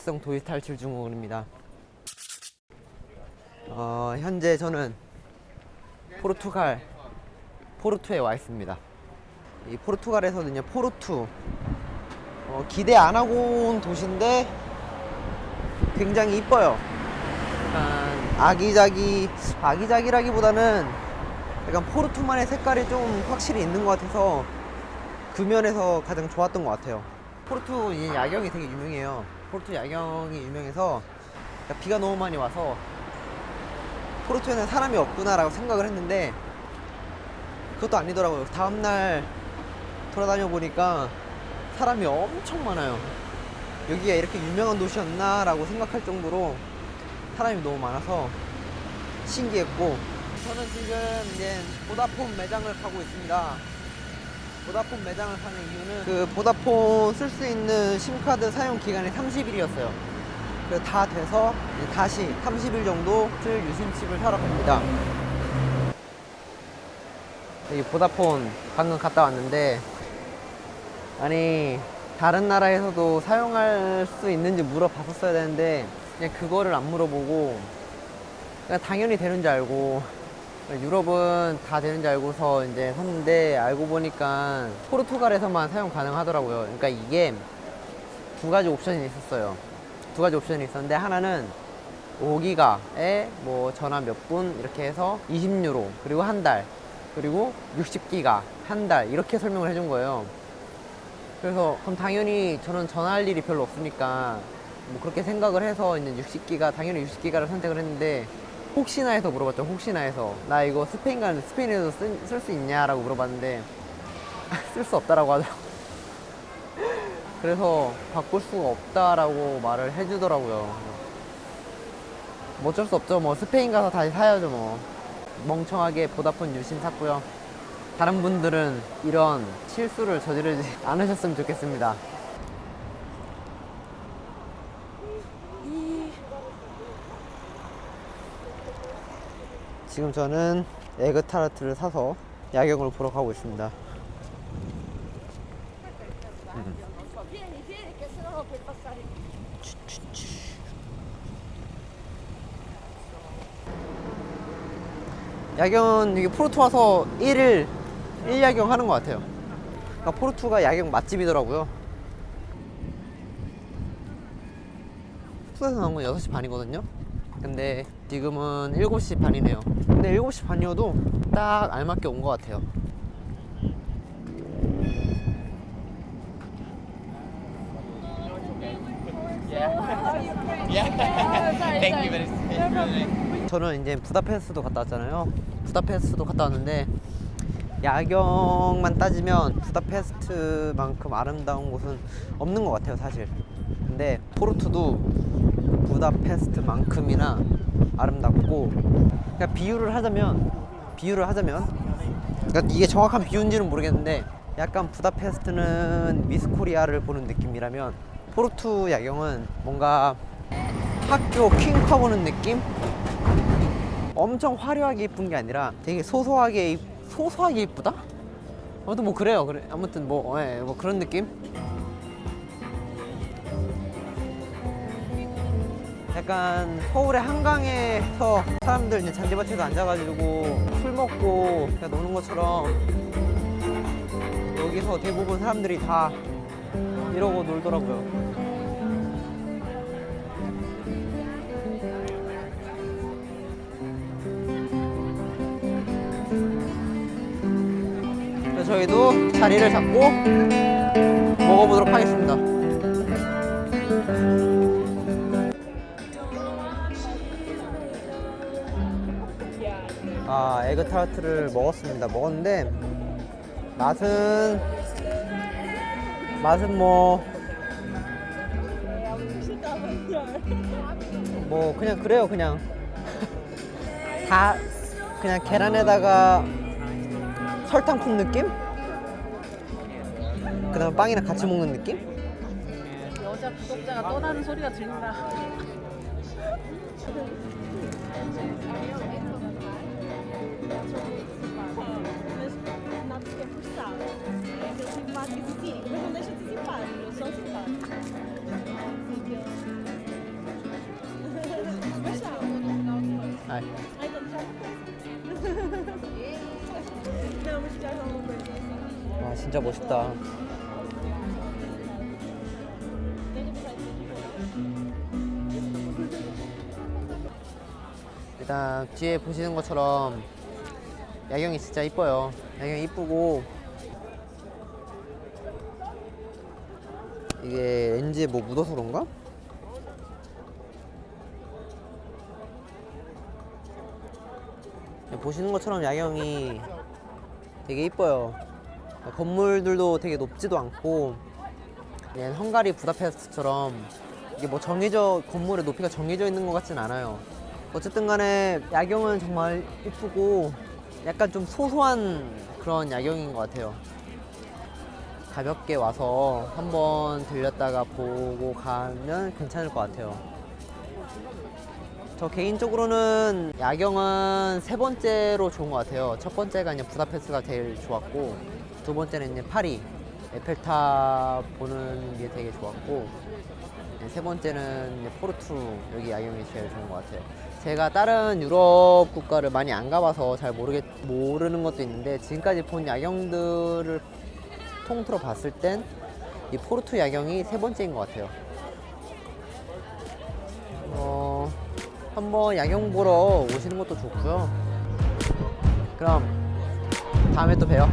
주기성 도시 탈출 증후군입니다. 어, 현재 저는 포르투갈 포르투에 와 있습니다. 이 포르투갈에서는요 포르투 어, 기대 안 하고 온 도시인데 굉장히 이뻐요. 약간 아기자기 아기자기라기보다는 약간 포르투만의 색깔이 좀 확실히 있는 것 같아서 그 면에서 가장 좋았던 것 같아요. 포르투 이 야경이 되게 유명해요. 포르투 야경이 유명해서 그러니까 비가 너무 많이 와서 포르투에는 사람이 없구나라고 생각을 했는데 그것도 아니더라고요. 다음날 돌아다녀 보니까 사람이 엄청 많아요. 여기가 이렇게 유명한 도시였나라고 생각할 정도로 사람이 너무 많아서 신기했고 저는 지금 이제 보다폰 매장을 가고 있습니다. 보다폰 매장을 가는 이유는 그 보다폰 쓸 수 있는 심카드 사용 기간이 30일이었어요. 그래서 다 돼서 다시 30일 정도 쓸 유심칩을 사러 갑니다. 여기 보다폰 방금 갔다 왔는데 아니 다른 나라에서도 사용할 수 있는지 물어봤었어야 되는데 그냥 그거를 안 물어보고 그냥 당연히 되는 줄 알고 유럽은 다 되는 줄 알고서 이제 샀는데 알고 보니까 포르투갈에서만 사용 가능하더라고요. 그러니까 이게 두 가지 옵션이 있었어요. 두 가지 옵션이 있었는데 하나는 5기가에 뭐 전화 몇 분 이렇게 해서 20유로 그리고 한 달 그리고 60기가 한 달 이렇게 설명을 해준 거예요. 그래서 그럼 당연히 저는 전화할 일이 별로 없으니까 뭐 그렇게 생각을 해서 이제 60기가 당연히 60기가를 선택을 했는데 혹시나 해서 물어봤죠. 혹시나 해서 나 이거 스페인 가는데 스페인에서 쓸 수 있냐라고 물어봤는데 쓸 수 없다라고 하더라고. 그래서 바꿀 수가 없다라고 말을 해주더라고요. 뭐 어쩔 수 없죠. 뭐 스페인 가서 다시 사야죠. 뭐 멍청하게 보다폰 유심 샀고요. 다른 분들은 이런 실수를 저지르지 않으셨으면 좋겠습니다. 지금 저는 에그 타르트를 사서 야경을 보러 가고 있습니다. 야경은 여기 포르투 와서 1일 1야경 하는 것 같아요. 그러니까 포르투가 야경 맛집이더라고요. 숙소에서 나온 건 6시 반이거든요. 근데 지금은 7시 반이네요. 근데 7시 반이어도 딱 알맞게 온 것 같아요. 저는 이제 부다페스트도 갔다 왔잖아요. 부다페스트도 갔다 왔는데 야경만 따지면 부다페스트만큼 아름다운 곳은 없는 것 같아요, 사실. 근데 포르투도 부다페스트만큼이나 아름답고 그러니까 비유를 하자면 비유를 하자면 그러니까 이게 정확한 비유인지는 모르겠는데 약간 부다페스트는 미스 코리아를 보는 느낌이라면 포르투 야경은 뭔가 학교 퀸카 보는 느낌? 엄청 화려하게 이쁜 게 아니라 되게 소소하게 이- 소소하게 이쁘다? 아무튼 뭐 그래요. 그래. 아무튼 뭐, 예, 뭐 그런 느낌? 약간 서울의 한강에서 사람들 이제 잔디밭에서 앉아가지고 술 먹고 그냥 노는 것처럼 여기서 대부분 사람들이 다 이러고 놀더라고요. 저희도 자리를 잡고 먹어보도록 하겠습니다. 아, 에그 타르트를 먹었습니다. 먹었는데 맛은 맛은 뭐. 뭐 그냥 그래요 그냥 다 그냥 계란에다가 설탕 푼 느낌? 그 다음에 빵이랑 같이 먹는 느낌? 여자 구독자가 떠나는 소리가 들린다. Bye. 와 진짜 멋있다. 일단 뒤에 보시는 것처럼 야경이 진짜 이뻐요. 야경이 이쁘고 이게 렌즈에 뭐 묻어서 그런가? 보시는 것처럼 야경이 되게 이뻐요. 건물들도 되게 높지도 않고 헝가리 부다페스트처럼 이게 뭐 정해져 건물의 높이가 정해져 있는 것 같진 않아요. 어쨌든 간에 야경은 정말 이쁘고 약간 좀 소소한 그런 야경인 것 같아요. 가볍게 와서 한번 들렸다가 보고 가면 괜찮을 것 같아요. 저 개인적으로는 야경은 세 번째로 좋은 것 같아요. 첫 번째가 이제 부다페스트가 제일 좋았고, 두 번째는 이제 파리, 에펠탑 보는 게 되게 좋았고, 네, 세 번째는 포르투, 여기 야경이 제일 좋은 것 같아요. 제가 다른 유럽 국가를 많이 안 가봐서 잘 모르겠, 모르는 것도 있는데, 지금까지 본 야경들을 통틀어 봤을 땐 이 포르투 야경이 세 번째인 것 같아요. 한번 야경 보러 오시는 것도 좋고요. 그럼 다음에 또 봬요.